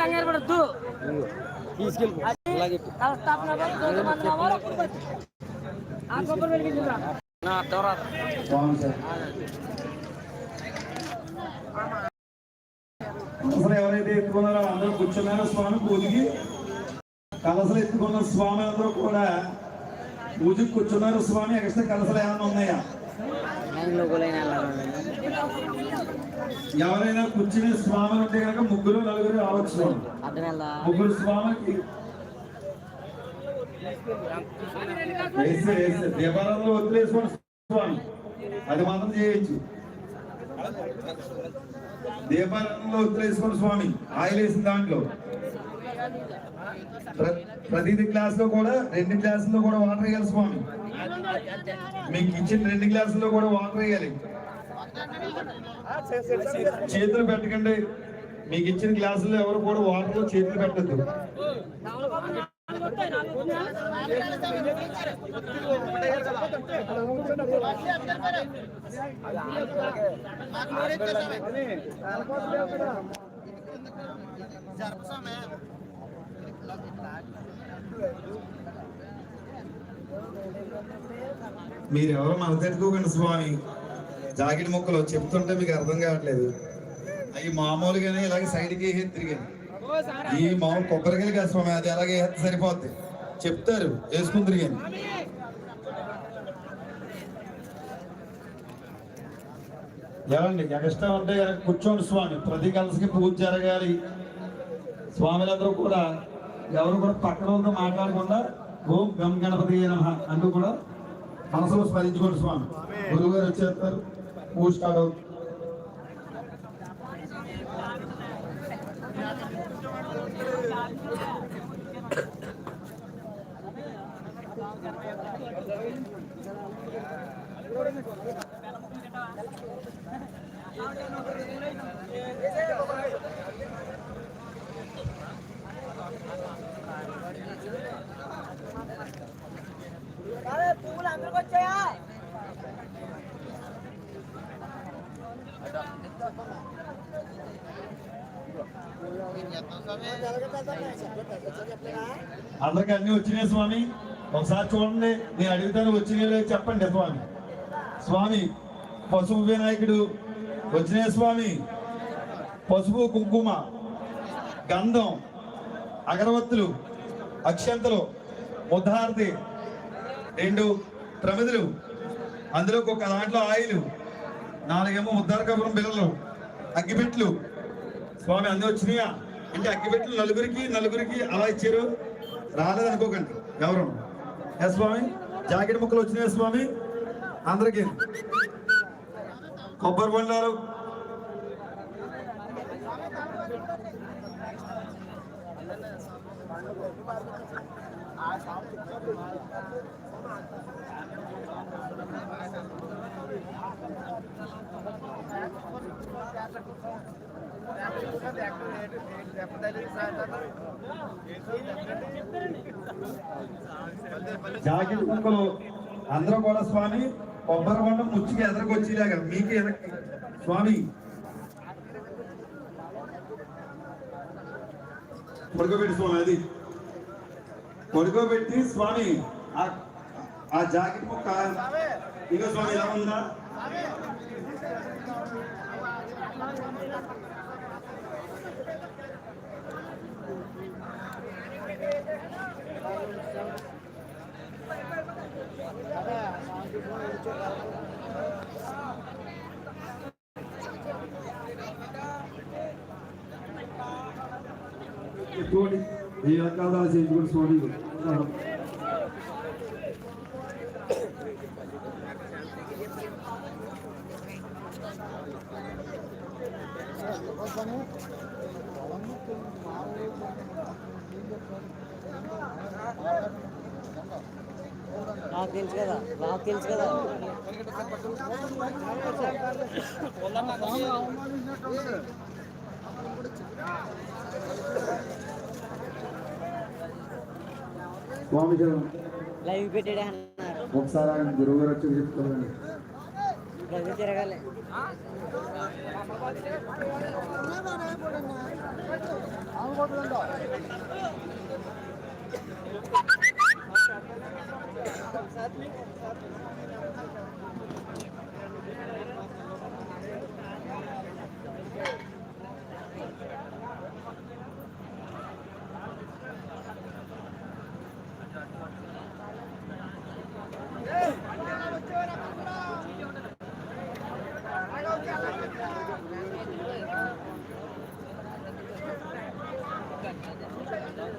కంగారు పడద్దు. అసలు ఎవరైతే ఎత్తుకున్నారో అందరూ కూర్చున్నారో. స్వామి పూజకి కలసలు ఎత్తుకున్న స్వామి అందరూ కూడా పూజకి కూర్చున్నారు. స్వామి ఎక్స్ట్రా కలసలు ఏమైనా ఉన్నాయా? ఎవరైనా కూర్చునే స్వామి ఉంటే కనుక ముగ్గురు నలుగురు రావచ్చు. ముగ్గురు స్వామికి దీపారంలో వదిలేసుకోండి స్వామి. అది మాత్రం చేయొచ్చు. దీపారంలో వదిలేసుకోండి స్వామి. ఆయిల్ వేసిన దాంట్లో. ప్రతిది క్లాస్లో కూడా రెండు క్లాసుల్లో కూడా వాటర్ వేయాలి స్వామి. మీకు ఇచ్చిన రెండు క్లాసుల్లో కూడా వాటర్ వేయాలి. చేతులు పెట్టకండి. మీకు ఇచ్చిన క్లాసుల్లో ఎవరు కూడా వాటర్ చేతులు పెట్టద్దు. మీరు మీరెవరో మనసెట్టుకోకండి స్వామి. జాకెట్ ముక్కలు చెప్తుంటే మీకు అర్థం కావట్లేదు. అవి మామూలుగానే ఇలాగే సైడ్కి వేసి తిరిగాను. ఈ మామూలు కొబ్బరికాయలు కాదు స్వామి అది అలాగే వేస్తే సరిపోద్ది. చెప్తారు వేసుకుని తిరిగాను. ఏమండి ఎక్స్ట్రా ఉంటే కూర్చోండి స్వామి. ప్రతి కలిసికి పూజ జరగాలి. స్వామిలందరూ కూడా ఎవరు కూడా పక్కన ఉందో మాట్లాడకుండా ఓం గమ్ గణపతి నమః అంటూ కూడా మనసులో స్మరించుకోండి స్వామి. గురువు గారు వచ్చేస్తారు పూజ స్టార్ట్ అందరికి వచ్చాయా? అందరికి అన్ని వచ్చినాయి స్వామి. ఒకసారి చూడండి నేను అడుగుతాను వచ్చినాయో చెప్పండి స్వామి. స్వామి పసుపు వినాయకుడు వచ్చినాయి స్వామి? పసుపు కుంకుమ గంధం అగరవత్తులు అక్షంతలు ముద్దారతి రెండు ప్రమిదలు. అందులో ఒక దాంట్లో ఆయిలు నాలుగేమో ముద్దార కపురం బిల్లలు అగ్గిపెట్లు స్వామి అన్ని వచ్చినాయా? అంటే అగ్గిపెట్లు నలుగురికి నలుగురికి అలా ఇచ్చారు. రాలేదనుకోకండి ఎవరు ఎస్ స్వామి? జాకెట్ ముక్కలు వచ్చినాయి స్వామి? అందరికి. కొబ్బరి బండారు జాకెట్ కుక్కలు. అందరూ కూడా స్వామి కొబ్బరి బండం ముచ్చికి ఎదరకు వచ్చేలాగా. మీకు ఎదరికి స్వామి. పడుకోబెట్టి స్వామి అది. పడుకోబెట్టి స్వామి ఆ- ఆ జాకెట్ ముక్క ఇక స్వామి ఎలా ఉందా? ఇంకోటి ఈ రకాల చేయించుకోండి స్వామి. నాకు తెలుసు కదా నాకు తెలుసు కదా. స్వామి జనం లైవ్ పెట్టాడే అన్నారు. ఒకసారి ఆయన గురువు గారు వచ్చి చెప్తారండి. ప్రతి తిరగాలి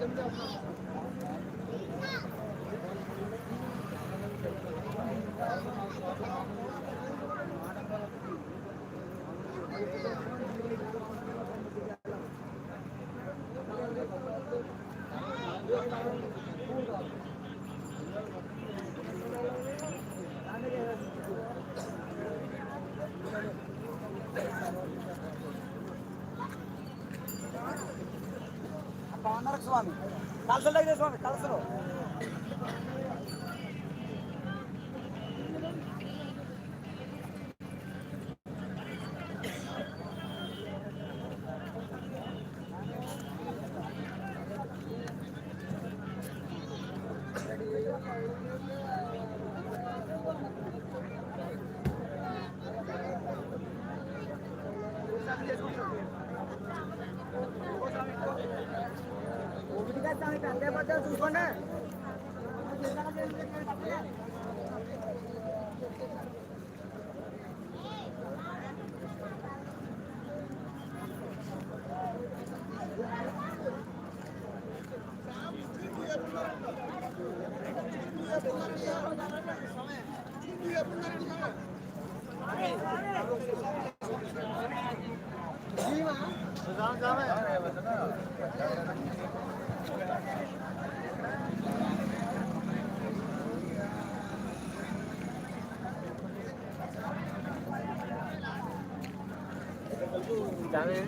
Đúng? స్వామి కలసలు దగ్గర స్వామి కలసలు Bueno. जाने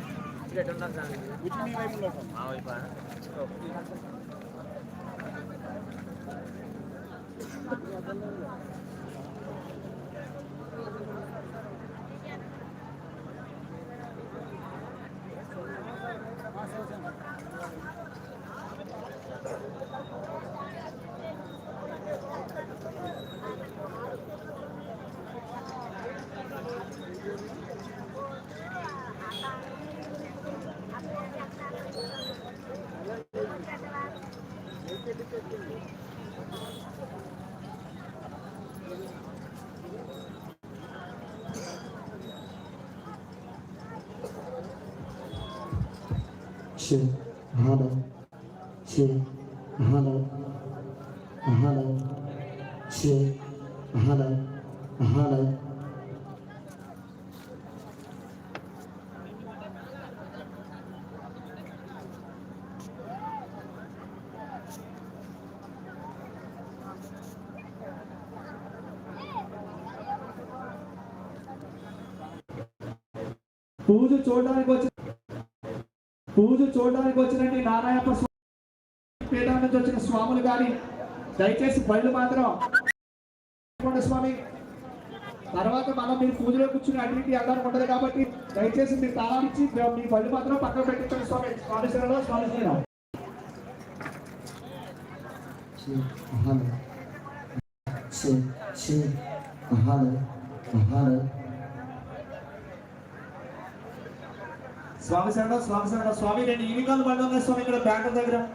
সে ভালো সে ভালো పూజ చూడడానికి వచ్చిన పూజ చూడడానికి వచ్చినట్టు నారాయణ స్వామి పీఠం నుంచి వచ్చిన స్వాములు కానీ దయచేసి బళ్ళు మాత్రం స్వామి. తర్వాత మనం మీరు పూజలో కూర్చుని అడిగి వెళ్ళాలని ఉంటుంది ఉండదు కాబట్టి దయచేసి మీరు తాళాలు ఇచ్చి మీ బళ్ళు మాత్రం పక్కన పెట్టించండి స్వామి. స్వామి శరణం స్వామి శరణం. శ్రీ స్వామి శరణం స్వామి శరణం. స్వామి నేను ఈవినింగ్ బండి ఉన్నాయి స్వామి ఇక్కడ బ్యాండర్ దగ్గర.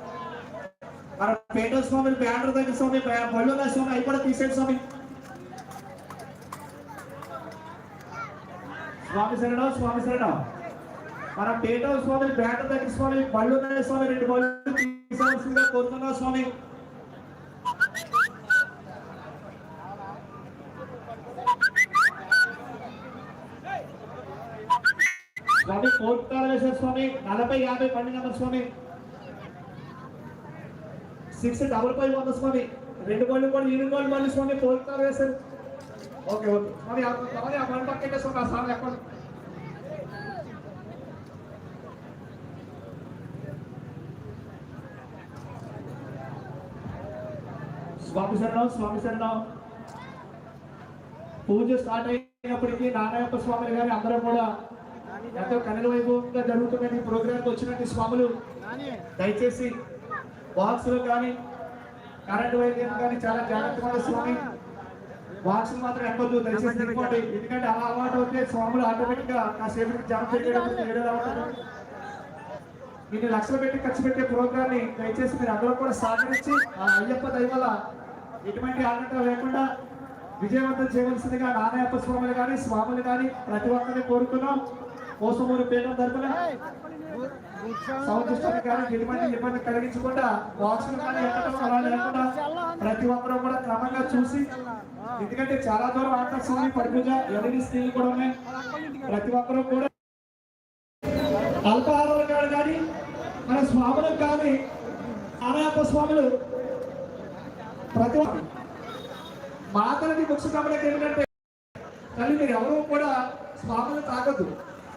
మన పేట స్వామి బ్యాండర్ దగ్గర స్వామి బ్యా- ఉన్నాయి స్వామి అవి కూడా తీసేయండి స్వామి. స్వామి శరణం స్వామి శరణం. మన పేట స్వామి బ్యాండర్ దగ్గర స్వామి బళ్ళు ఉన్నాయి స్వామి రెండు బళ్ళు తీసేయాల్సిందిగా కోరుతున్నాం స్వామి. స్వామి కోర్టు కాళేశ్వర స్వామి నలభై యాభై బండి నెంబర్ స్వామి. సిక్స్ డబుల్ ఫైవ్ వంద స్వామి. రెండు బళ్ళు కూడా ఈడు బళ్ళు మళ్ళీ స్వామి కోర్టు కాళేశ్వర ఓకే ఓకే స్వామి ఆ స్వామి ఆ బండి పక్కన స్వామి ఆ స్వామి ఎక్కడ స్వామి శరణం స్వామి శరణం. పూజ స్టార్ట్ అయినప్పటికీ నారాయణ స్వామి గారి అందరూ కూడా ఎంతో కనుల వైభవంగా జరుగుతున్న ఈ ప్రోగ్రాంకి వచ్చినట్టు స్వాములు దయచేసి బాక్స్లో కానీ కరెంట్ వైద్యం కానీ చాలా జాగ్రత్తగా స్వామి. బాక్స్ మాత్రం ఎక్కొద్దు దయచేసి తిప్పుకోండి. ఎందుకంటే అలా అలవాటు అయితే స్వాములు ఆటోమేటిక్గా కాసేపు జామ చేయడం లక్షలు పెట్టి ఖర్చు పెట్టే ప్రోగ్రామ్ని దయచేసి మీరు అందరూ కూడా సహకరించి ఆ అయ్యప్ప దయ వల్ల ఎటువంటి ఆటంకం లేకుండా విజయవంతం చేయవలసిందిగా నారాయణ స్వాములు కానీ స్వాములు కానీ ప్రతి ఒక్కరిని కోరుతున్నాం. కోసమూరు పేరు తరపున కానీ ఎటువంటి ఇబ్బంది కలిగించకుండా బాక్సులు కానీ ఎక్కడం అలా లేకుండా ప్రతి ఒక్కరూ కూడా క్రమంగా చూసి ఎందుకంటే చాలా దూరం ఆకర్షణ పడిపూజ ఎవరి స్త్రీలు కూడా ఉన్నాయి. ప్రతి ఒక్కరూ కూడా అల్పాహారాలు కాదు కానీ మన స్వాములకు కానీ అనాథ స్వాములు ప్రతి మాతలకి ముఖ్య గమనిక ఏమిటంటే తల్లి మీరు ఎవరు కూడా స్వాములు తాగద్దు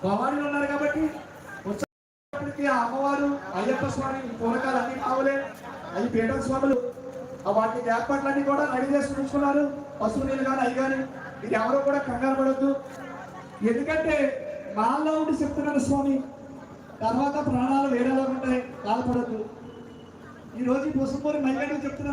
భవానీలు ఉన్నారు కాబట్టి వచ్చేటప్పటికి ఆ అమ్మవారు అయ్యప్ప స్వామి పూరకాలు అన్ని కావలే. అవి పీఠం స్వాములు. వాటి ఏర్పాట్లన్నీ కూడా రెడీ చేసి ఉంచుకున్నారు. పశువు నీళ్ళు కానీ అవి కానీ ఇది ఎవరు కూడా కంగారు పడద్దు. ఎందుకంటే నాలో ఉండి చెప్తున్నారు స్వామి తర్వాత ప్రాణాలు వేరేలా ఉంటాయి బాధపడద్దు ఈ రోజు ఈ పుష్పూరి మహిళలు చెప్తున్నారు